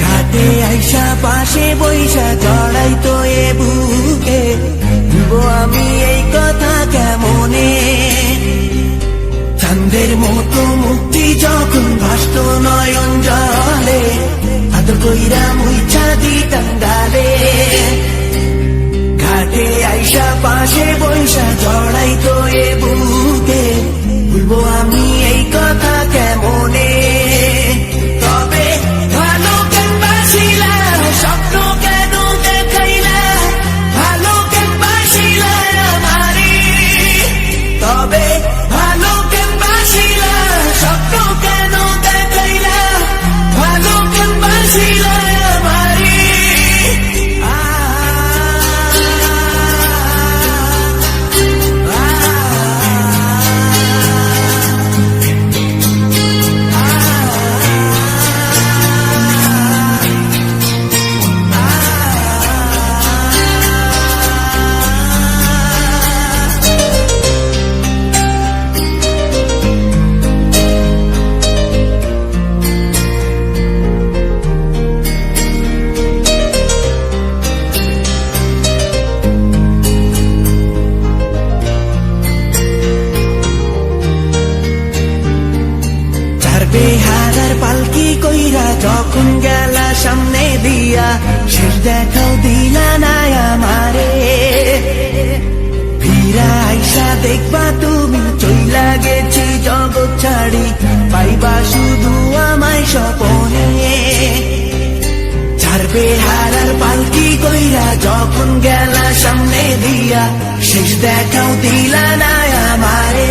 ঘাটে আইসা পাশে বইসা জড়াই তো এ বুকে আমি এই কথা কেমনে? মতো মুক্তি যখন ভাসত নয়ন জলে, আদর কইরা মুইছা দিতাম গালে, ঘাটে আইসা পাশে বৈশা জড়াই তো এ বুকে বলব আমি বেহারার পালকি কইরা যখন গেলা সামনে দিয়া, শেষ দেখাও দিলা না আমারে। ফিরা আইসা দেখবা তুমি, চইলা গেছি জগৎ ছাড়ি, পাইবা শুধু আমায় স্বপনে। চার বেহারার পালকি কইরা যখন গেলা সামনে দিয়া, শেষ দেখাও দিলা না আমারে।